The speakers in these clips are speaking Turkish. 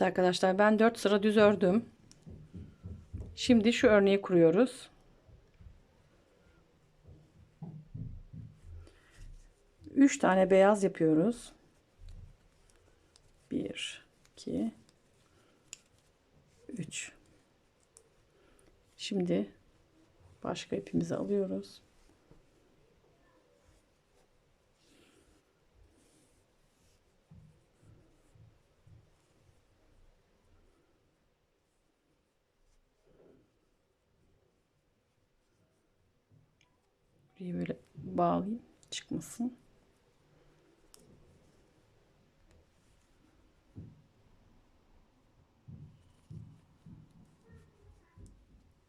Evet arkadaşlar ben 4 sıra düz ördüm. Şimdi şu örneği kuruyoruz. 3 tane beyaz yapıyoruz. 1 2 3 Şimdi başka ipimizi alıyoruz. Burayı böyle bağlayayım çıkmasın.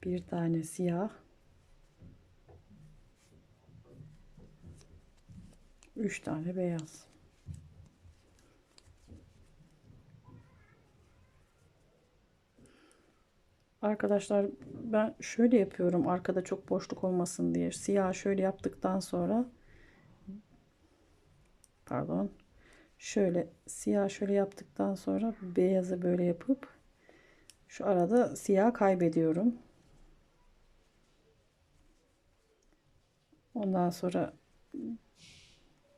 Bir tane siyah. Üç tane beyaz. Arkadaşlar ben şöyle yapıyorum arkada çok boşluk olmasın diye siyah şöyle yaptıktan sonra pardon şöyle siyah şöyle yaptıktan sonra beyazı böyle yapıp şu arada siyah kaybediyorum. Ondan sonra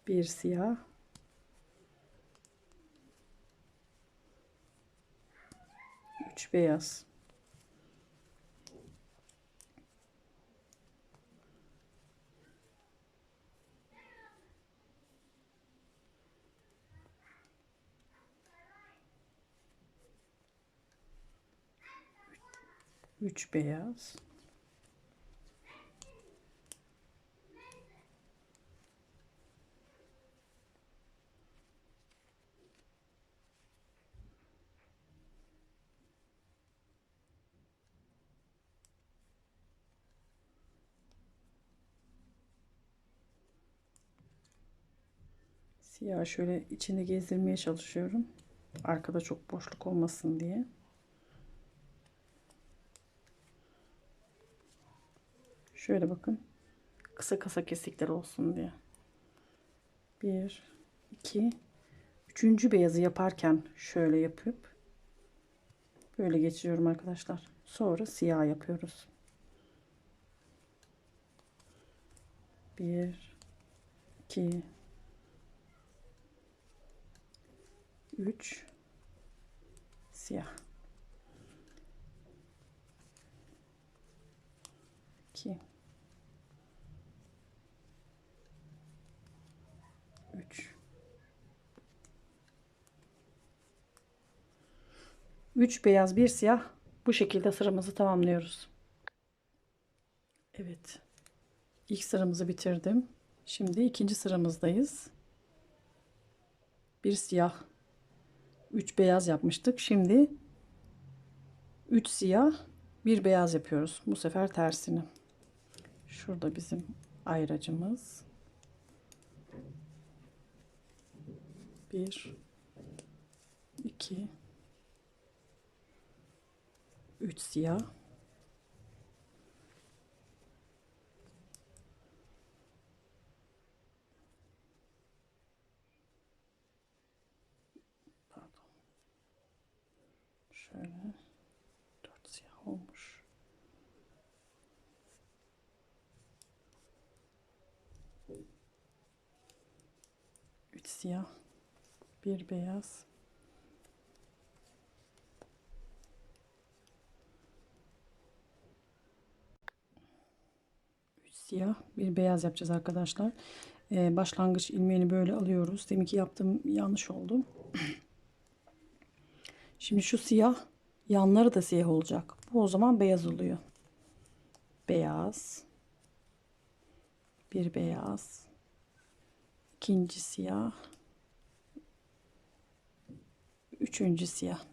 bir siyah üç beyaz. Üç beyaz. Siyah şöyle içinde gezdirmeye çalışıyorum. Arkada çok boşluk olmasın diye. Şöyle bakın. Kısa kısa kesikler olsun diye. Bir, iki, üçüncü beyazı yaparken şöyle yapıp böyle geçiyorum arkadaşlar. Sonra siyah yapıyoruz. Bir, iki, üç, siyah. 2 3 3 beyaz bir siyah bu şekilde sıramızı tamamlıyoruz. Evet. İlk sıramızı bitirdim. Şimdi ikinci sıramızdayız. Bir siyah 3 beyaz yapmıştık. Şimdi 3 siyah bir beyaz yapıyoruz. Bu sefer tersini. Şurada bizim ayracımız. Bir, iki, üç siyah. Pardon. Şöyle dört siyah olmuş. Üç siyah, bir beyaz. Üç siyah, bir beyaz yapacağız arkadaşlar. Ee, başlangıç ilmeğini böyle alıyoruz. Deminki yaptığım yanlış oldu. Şimdi şu siyah yanları da siyah olacak. Bu o zaman beyaz oluyor. Beyaz. Bir beyaz. ikinci siyah. Üçüncü siyah.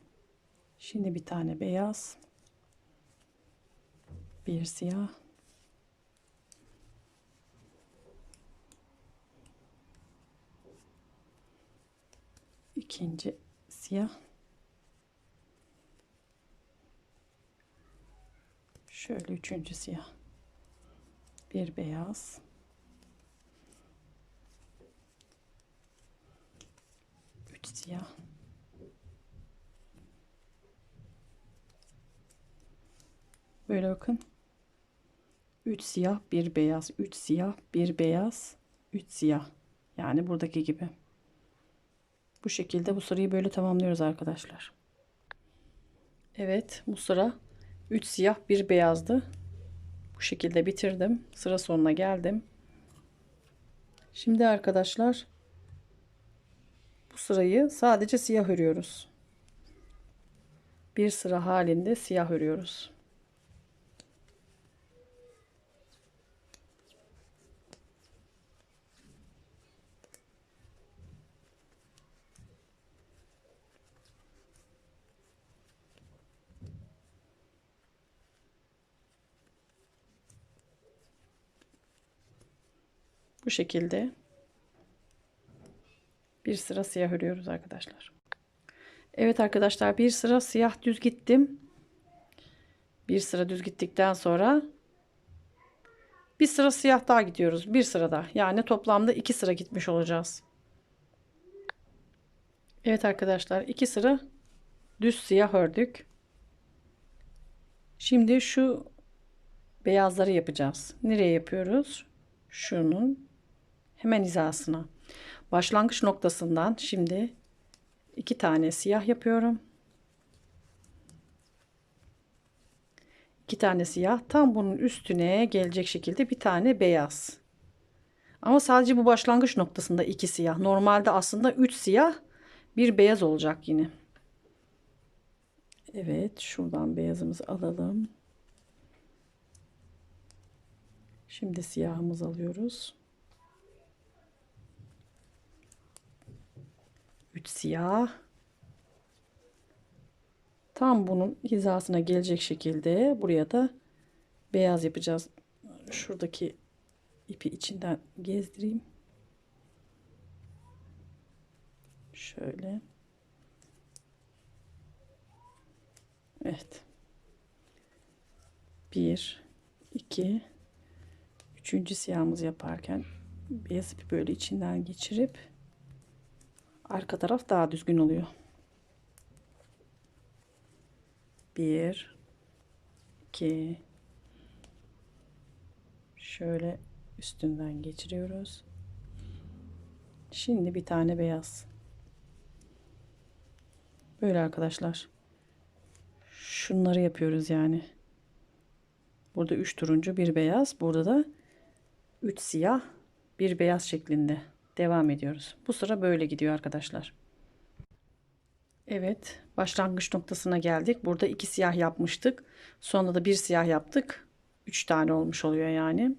Şimdi bir tane beyaz. Bir siyah. ikinci siyah. Şöyle üçüncü siyah. Bir beyaz. Üç siyah. Böyle bakın. 3 siyah bir beyaz. 3 siyah bir beyaz. 3 siyah. Yani buradaki gibi. Bu şekilde bu sırayı böyle tamamlıyoruz arkadaşlar. Evet, bu sıra 3 siyah, bir beyazdı. Bu şekilde bitirdim. Sıra sonuna geldim. Şimdi arkadaşlar bu sırayı sadece siyah örüyoruz. Bir sıra halinde siyah örüyoruz. Bu şekilde bir sıra siyah örüyoruz arkadaşlar. Evet arkadaşlar bir sıra siyah düz gittim. Bir sıra düz gittikten sonra bir sıra siyah daha gidiyoruz. Bir sırada yani toplamda iki sıra gitmiş olacağız. Evet arkadaşlar iki sıra düz siyah ördük. Şimdi şu beyazları yapacağız. Nereye yapıyoruz? Şunun hemen hizasına. Başlangıç noktasından şimdi iki tane siyah yapıyorum. İki tane siyah tam bunun üstüne gelecek şekilde bir tane beyaz. Ama sadece bu başlangıç noktasında iki siyah. Normalde aslında üç siyah bir beyaz olacak yine. Evet şuradan beyazımızı alalım. Şimdi siyahımızı alıyoruz. 3 siyah. Tam bunun hizasına gelecek şekilde buraya da beyaz yapacağız. Şuradaki ipi içinden gezdireyim. Şöyle. Evet. Bir, iki, üçüncü siyahımızı yaparken beyaz ipi böyle içinden geçirip arka taraf daha düzgün oluyor. Bir, iki, şöyle üstünden geçiriyoruz. Şimdi bir tane beyaz. Böyle arkadaşlar. Şunları yapıyoruz yani. Burada 3 turuncu, bir beyaz. Burada da 3 siyah, bir beyaz şeklinde devam ediyoruz. Bu sıra böyle gidiyor arkadaşlar. Evet, başlangıç noktasına geldik. Burada iki siyah yapmıştık. Sonra da bir siyah yaptık. Üç tane olmuş oluyor yani.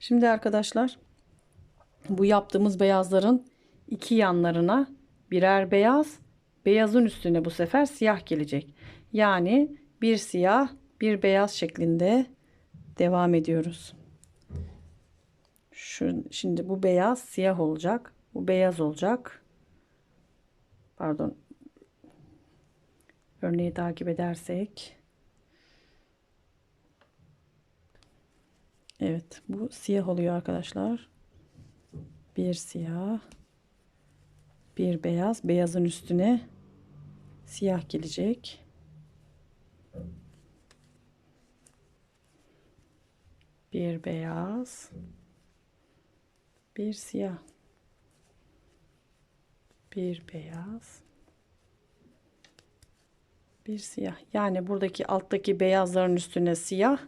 Şimdi arkadaşlar bu yaptığımız beyazların iki yanlarına birer beyaz, beyazın üstüne bu sefer siyah gelecek. Yani bir siyah, bir beyaz şeklinde devam ediyoruz. Şu, şimdi bu beyaz siyah olacak. Bu beyaz olacak. Pardon. Örneği takip edersek. Evet bu siyah oluyor arkadaşlar. Bir siyah. Bir beyaz. Beyazın üstüne siyah gelecek. Bir beyaz bir siyah. Bir beyaz. Bir siyah. Yani buradaki alttaki beyazların üstüne siyah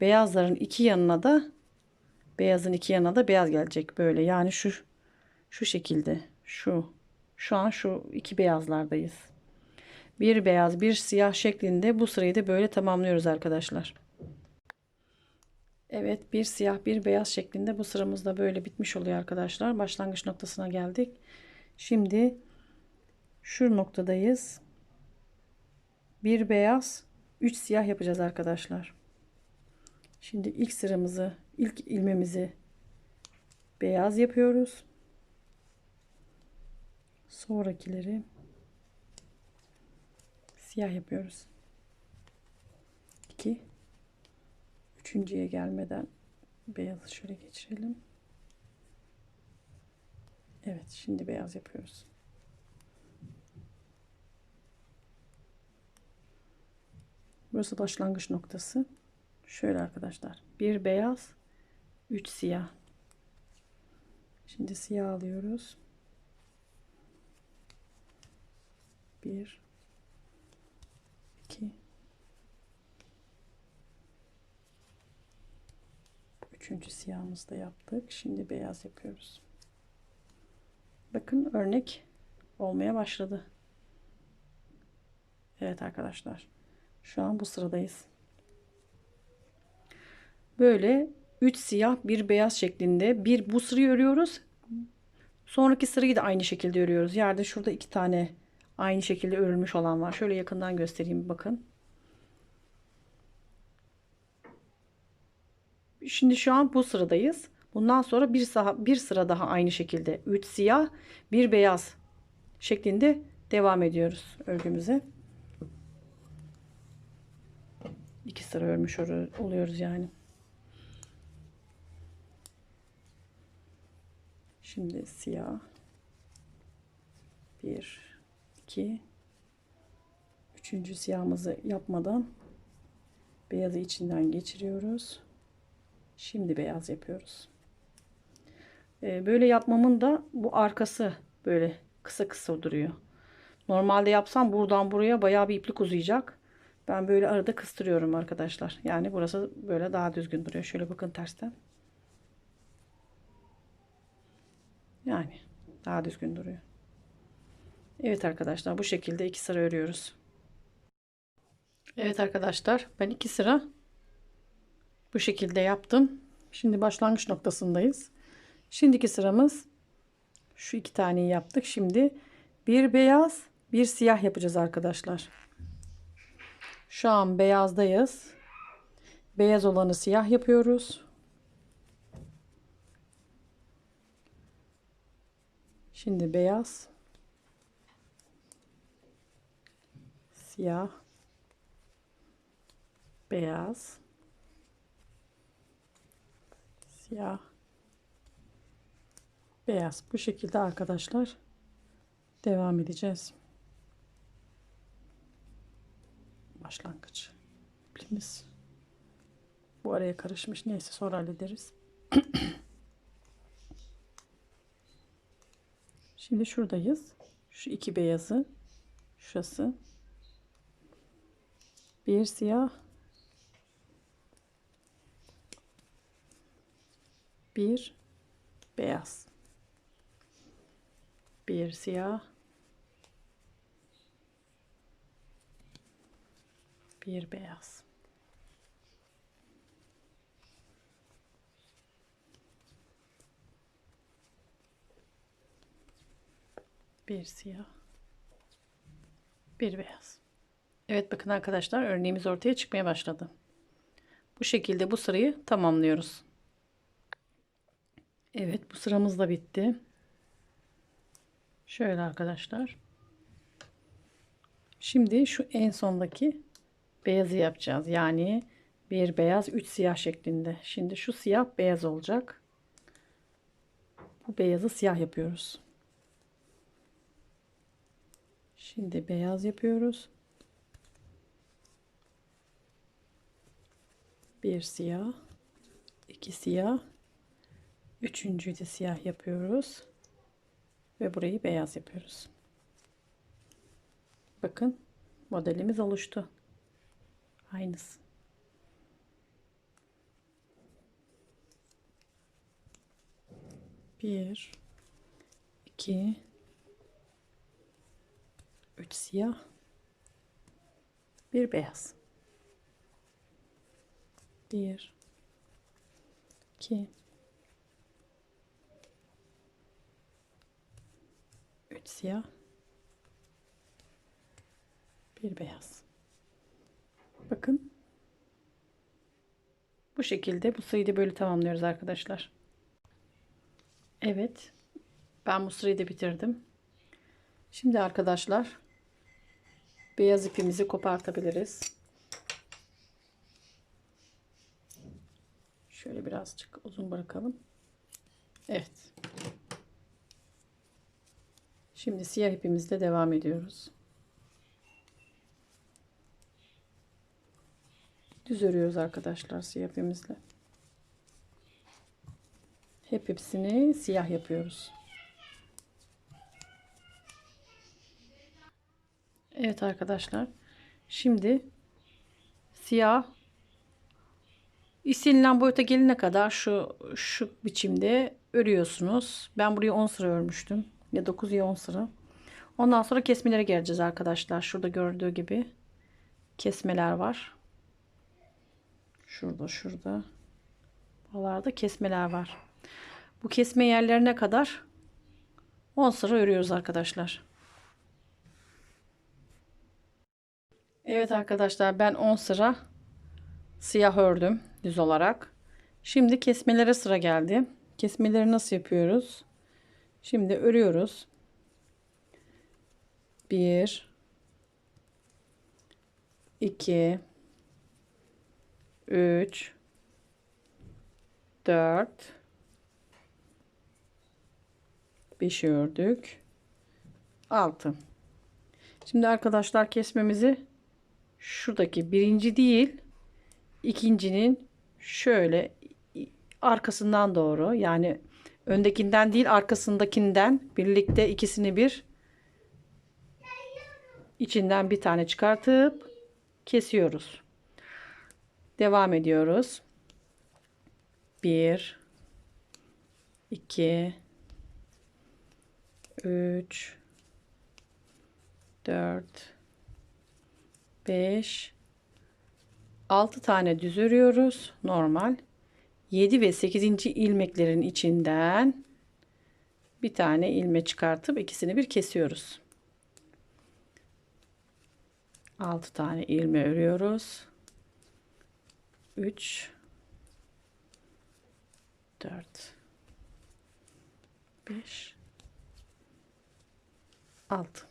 beyazların iki yanına da beyazın iki yanına da beyaz gelecek böyle. Yani şu şu şekilde şu. Şu an şu iki beyazlardayız. Bir beyaz bir siyah şeklinde bu sırayı da böyle tamamlıyoruz arkadaşlar Evet bir siyah bir beyaz şeklinde bu sıramızda böyle bitmiş oluyor arkadaşlar. Başlangıç noktasına geldik. Şimdi şu noktadayız. Bir beyaz, üç siyah yapacağız arkadaşlar. Şimdi ilk sıramızı, ilk ilmemizi beyaz yapıyoruz. Sonrakileri siyah yapıyoruz. 2 Üçüncüye gelmeden beyazı şöyle geçirelim. Evet şimdi beyaz yapıyoruz. Burası başlangıç noktası. Şöyle arkadaşlar. Bir beyaz, üç siyah. Şimdi siyah alıyoruz. Bir, iki, üçüncü siyahımızı da yaptık. Şimdi beyaz yapıyoruz. Bakın örnek olmaya başladı. Evet arkadaşlar. Şu an bu sıradayız. Böyle 3 siyah bir beyaz şeklinde bir bu sırayı örüyoruz. Sonraki sırayı da aynı şekilde örüyoruz. Yerde şurada iki tane aynı şekilde örülmüş olan var. Şöyle yakından göstereyim bakın. Şimdi şu an bu sıradayız. Bundan sonra bir, saha, bir sıra daha aynı şekilde 3 siyah bir beyaz şeklinde devam ediyoruz örgümüze. İki sıra örmüş oluyoruz yani. Şimdi siyah. Bir, iki, üçüncü siyahımızı yapmadan beyazı içinden geçiriyoruz. Şimdi beyaz yapıyoruz. Ee, böyle yapmamın da bu arkası böyle kısa kısa duruyor. Normalde yapsam buradan buraya bayağı bir iplik uzayacak. Ben böyle arada kıstırıyorum arkadaşlar. Yani burası böyle daha düzgün duruyor. Şöyle bakın tersten. Yani daha düzgün duruyor. Evet arkadaşlar bu şekilde iki sıra örüyoruz. Evet arkadaşlar ben iki sıra bu şekilde yaptım. Şimdi başlangıç noktasındayız. Şimdiki sıramız şu iki taneyi yaptık. Şimdi bir beyaz bir siyah yapacağız arkadaşlar. Şu an beyazdayız. Beyaz olanı siyah yapıyoruz. Şimdi beyaz, siyah, beyaz, siyah, beyaz. Bu şekilde arkadaşlar devam edeceğiz. Başlangıç. İpimiz bu araya karışmış. Neyse sonra hallederiz. Şimdi şuradayız. Şu iki beyazı. Şurası. Bir siyah. Bir beyaz. Bir siyah. Bir beyaz. bir siyah, bir beyaz. Evet bakın arkadaşlar örneğimiz ortaya çıkmaya başladı. Bu şekilde bu sırayı tamamlıyoruz. Evet bu sıramız da bitti. Şöyle arkadaşlar. Şimdi şu en sondaki beyazı yapacağız. Yani bir beyaz, üç siyah şeklinde. Şimdi şu siyah beyaz olacak. Bu beyazı siyah yapıyoruz. Şimdi beyaz yapıyoruz. Bir siyah, iki siyah, üçüncüyü de siyah yapıyoruz ve burayı beyaz yapıyoruz. Bakın modelimiz oluştu. Aynısı. Bir, iki, 3 siyah, bir beyaz. 1 2 3 siyah, bir beyaz. Bakın. Bu şekilde bu sayıyı da böyle tamamlıyoruz arkadaşlar. Evet. Ben bu sırayı da bitirdim. Şimdi arkadaşlar beyaz ipimizi kopartabiliriz. Şöyle birazcık uzun bırakalım. Evet. Şimdi siyah ipimizle devam ediyoruz. düz örüyoruz arkadaşlar siyah ipimizle. Hep hepsini siyah yapıyoruz. Evet arkadaşlar. Şimdi siyah istenilen boyuta gelene kadar şu şu biçimde örüyorsunuz. Ben buraya 10 sıra örmüştüm. Ya 9 ya 10 sıra. Ondan sonra kesmelere geleceğiz arkadaşlar. Şurada gördüğü gibi kesmeler var. Şurada şurada. Buralarda kesmeler var. Bu kesme yerlerine kadar 10 sıra örüyoruz arkadaşlar. Evet arkadaşlar ben 10 sıra siyah ördüm düz olarak. Şimdi kesmelere sıra geldi. Kesmeleri nasıl yapıyoruz? Şimdi örüyoruz. 1 2 3 4 5 ördük. 6. Şimdi arkadaşlar kesmemizi şuradaki birinci değil ikincinin şöyle arkasından doğru yani öndekinden değil arkasındakinden birlikte ikisini bir içinden bir tane çıkartıp kesiyoruz. Devam ediyoruz. 1 2 3 4 5 6 tane düz örüyoruz normal 7 ve 8. ilmeklerin içinden bir tane ilme çıkartıp ikisini bir kesiyoruz 6 tane ilme örüyoruz 3 4 5 6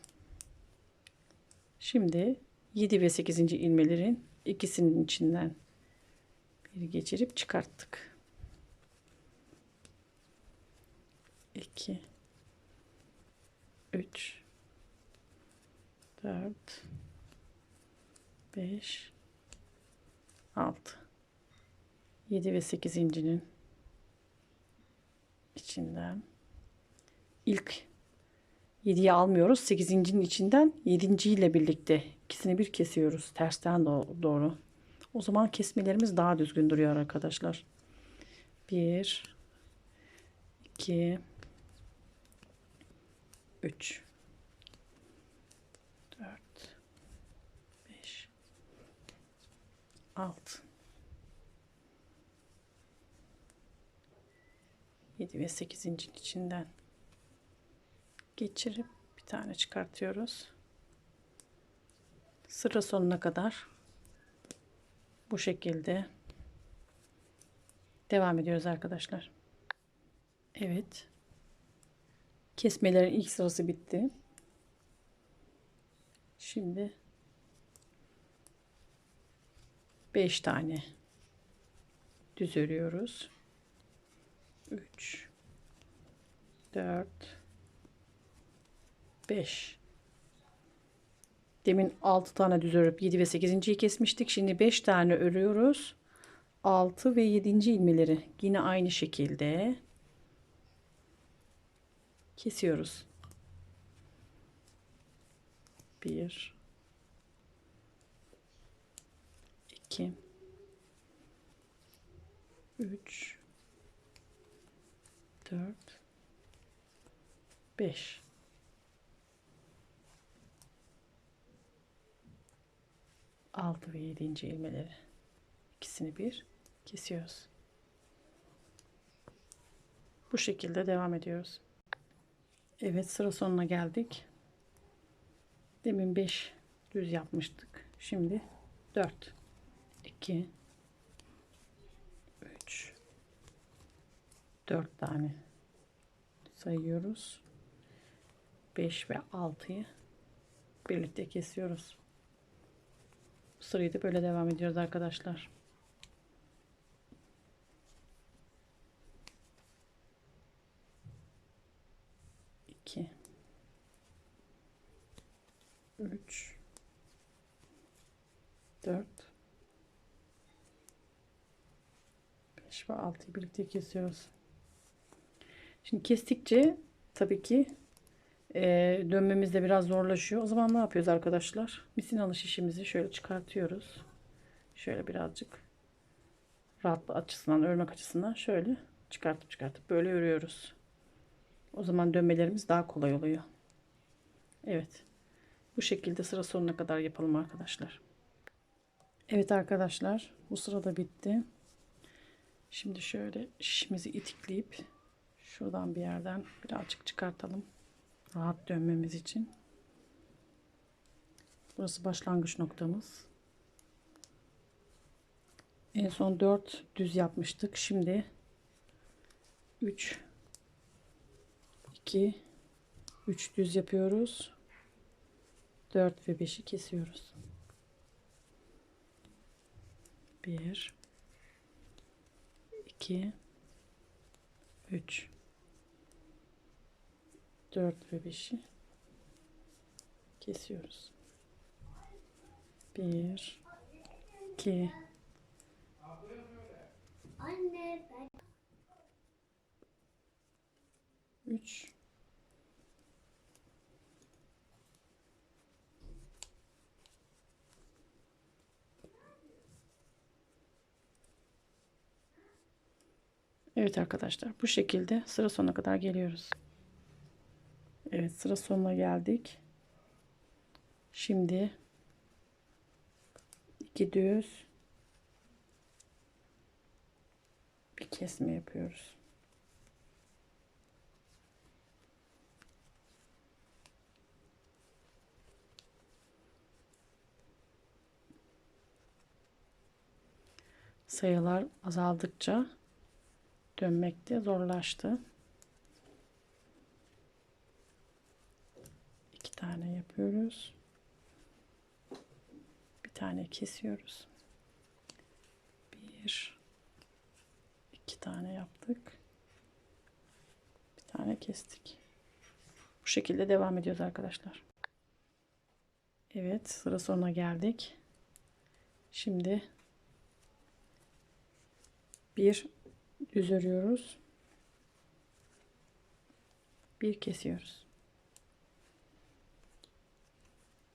Şimdi 7 ve 8. ilmelerin ikisinin içinden bir geçirip çıkarttık. 2 3 4 5 6 7 ve 8. incinin içinden ilk 7'yi almıyoruz. 8.'nin içinden 7. ile birlikte ikisini bir kesiyoruz. Tersten doğru. O zaman kesmelerimiz daha düzgün duruyor arkadaşlar. 1 2 3 4 5 6 7 ve 8. içinden geçirip bir tane çıkartıyoruz. Sıra sonuna kadar bu şekilde devam ediyoruz arkadaşlar. Evet. Kesmelerin ilk sırası bitti. Şimdi 5 tane düz örüyoruz. 3 4 5 Demin 6 tane düz örüp 7 ve 8.yi kesmiştik. Şimdi 5 tane örüyoruz. 6 ve 7. ilmeleri yine aynı şekilde kesiyoruz. 1 2 3 4 5 6 ve 7. ilmeleri ikisini bir kesiyoruz. Bu şekilde devam ediyoruz. Evet sıra sonuna geldik. Demin 5 düz yapmıştık. Şimdi 4 2 3 4 tane sayıyoruz. 5 ve 6'yı birlikte kesiyoruz. Sırayı da böyle devam ediyoruz arkadaşlar. İki. Üç. Dört. 5 ve 6'yı birlikte kesiyoruz. Şimdi kestikçe tabii ki e, dönmemiz biraz zorlaşıyor. O zaman ne yapıyoruz arkadaşlar? Misinalı şişimizi şöyle çıkartıyoruz. Şöyle birazcık rahatlık açısından, örmek açısından şöyle çıkartıp çıkartıp böyle örüyoruz. O zaman dönmelerimiz daha kolay oluyor. Evet. Bu şekilde sıra sonuna kadar yapalım arkadaşlar. Evet arkadaşlar bu sırada bitti. Şimdi şöyle şişimizi itikleyip şuradan bir yerden birazcık çıkartalım. Rahat dönmemiz için. Burası başlangıç noktamız. En son 4 düz yapmıştık. Şimdi 3 2 3 düz yapıyoruz. 4 ve 5'i kesiyoruz. 1 2 3 4 ve 5'i kesiyoruz. 1 2 Anne ben 3 Evet arkadaşlar bu şekilde sıra sonuna kadar geliyoruz. Evet sıra sonuna geldik. Şimdi iki düz bir kesme yapıyoruz. Sayılar azaldıkça dönmekte zorlaştı. İki tane yapıyoruz. Bir tane kesiyoruz. Bir, iki tane yaptık. Bir tane kestik. Bu şekilde devam ediyoruz arkadaşlar. Evet sıra sonuna geldik. Şimdi bir düz örüyoruz. Bir kesiyoruz.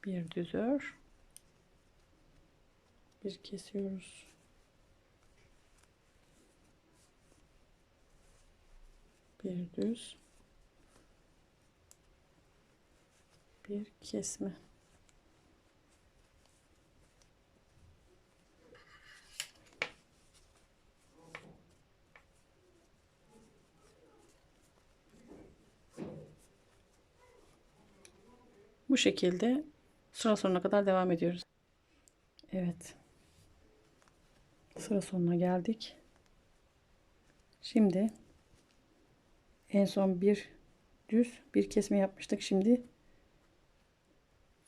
Bir düz ör. Bir kesiyoruz. Bir düz. Bir kesme. Bu şekilde sıra sonuna kadar devam ediyoruz. Evet. Sıra sonuna geldik. Şimdi en son bir düz bir kesme yapmıştık. Şimdi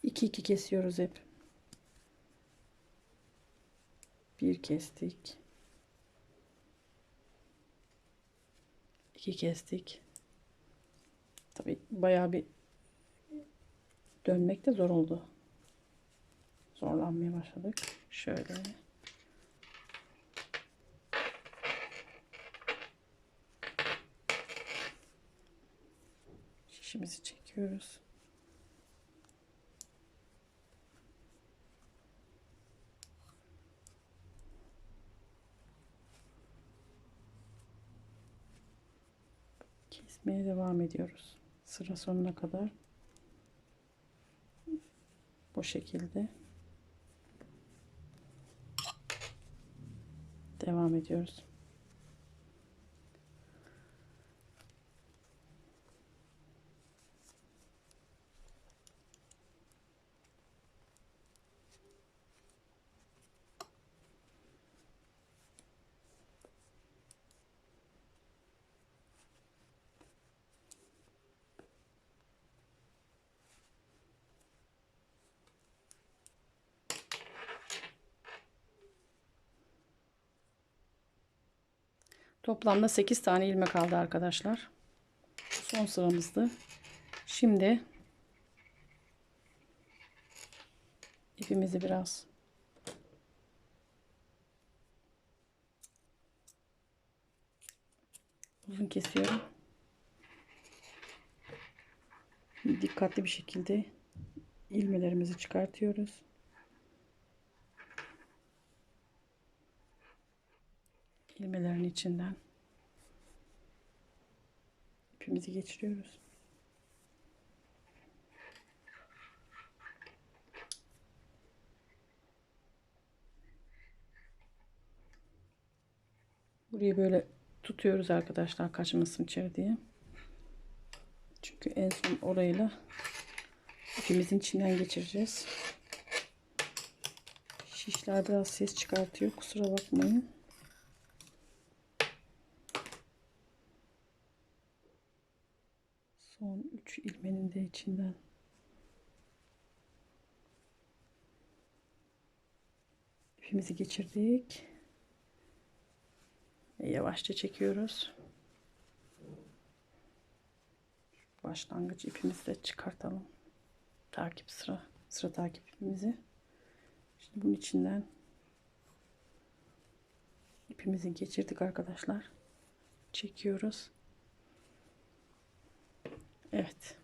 2 2 kesiyoruz hep. Bir kestik. İki kestik. Tabii bayağı bir dönmek de zor oldu. Zorlanmaya başladık. Şöyle. Şişimizi çekiyoruz. Kesmeye devam ediyoruz. Sıra sonuna kadar bu şekilde devam ediyoruz. Toplamda 8 tane ilmek kaldı arkadaşlar. Son sıramızdı. Şimdi ipimizi biraz uzun kesiyorum. Dikkatli bir şekilde ilmelerimizi çıkartıyoruz. İlmelerin içinden ipimizi geçiriyoruz. Burayı böyle tutuyoruz arkadaşlar kaçmasın içeri diye. Çünkü en son orayla ipimizin içinden geçireceğiz. Şişler biraz ses çıkartıyor. Kusura bakmayın. 3 ilmenin de içinden ipimizi geçirdik. Ve yavaşça çekiyoruz. Başlangıç ipimizi de çıkartalım. Takip sıra sıra takip ipimizi. Şimdi bunun içinden ipimizi geçirdik arkadaşlar. Çekiyoruz. Evet.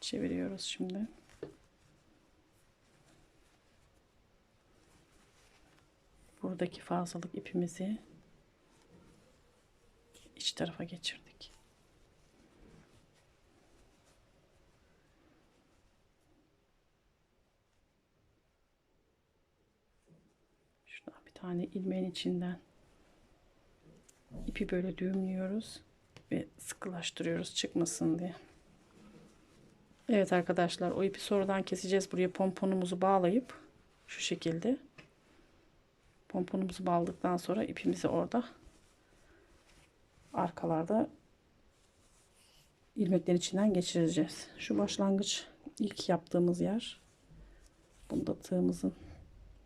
Çeviriyoruz şimdi. Buradaki fazlalık ipimizi iç tarafa geçirdik. Şuradan bir tane ilmeğin içinden ipi böyle düğümlüyoruz ve sıkılaştırıyoruz çıkmasın diye. Evet arkadaşlar o ipi sonradan keseceğiz. Buraya pomponumuzu bağlayıp şu şekilde pomponumuzu bağladıktan sonra ipimizi orada arkalarda ilmeklerin içinden geçireceğiz. Şu başlangıç ilk yaptığımız yer. Bunu da tığımızın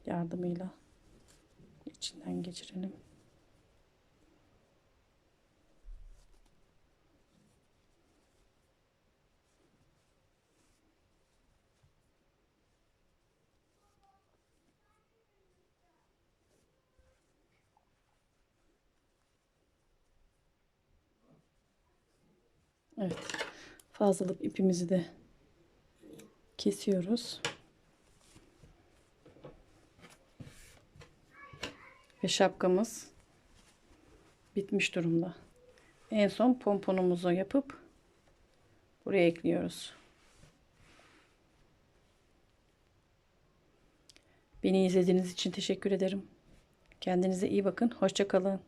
yardımıyla içinden geçirelim. Evet. Fazlalık ipimizi de kesiyoruz. Ve şapkamız bitmiş durumda. En son pomponumuzu yapıp buraya ekliyoruz. Beni izlediğiniz için teşekkür ederim. Kendinize iyi bakın. Hoşça kalın.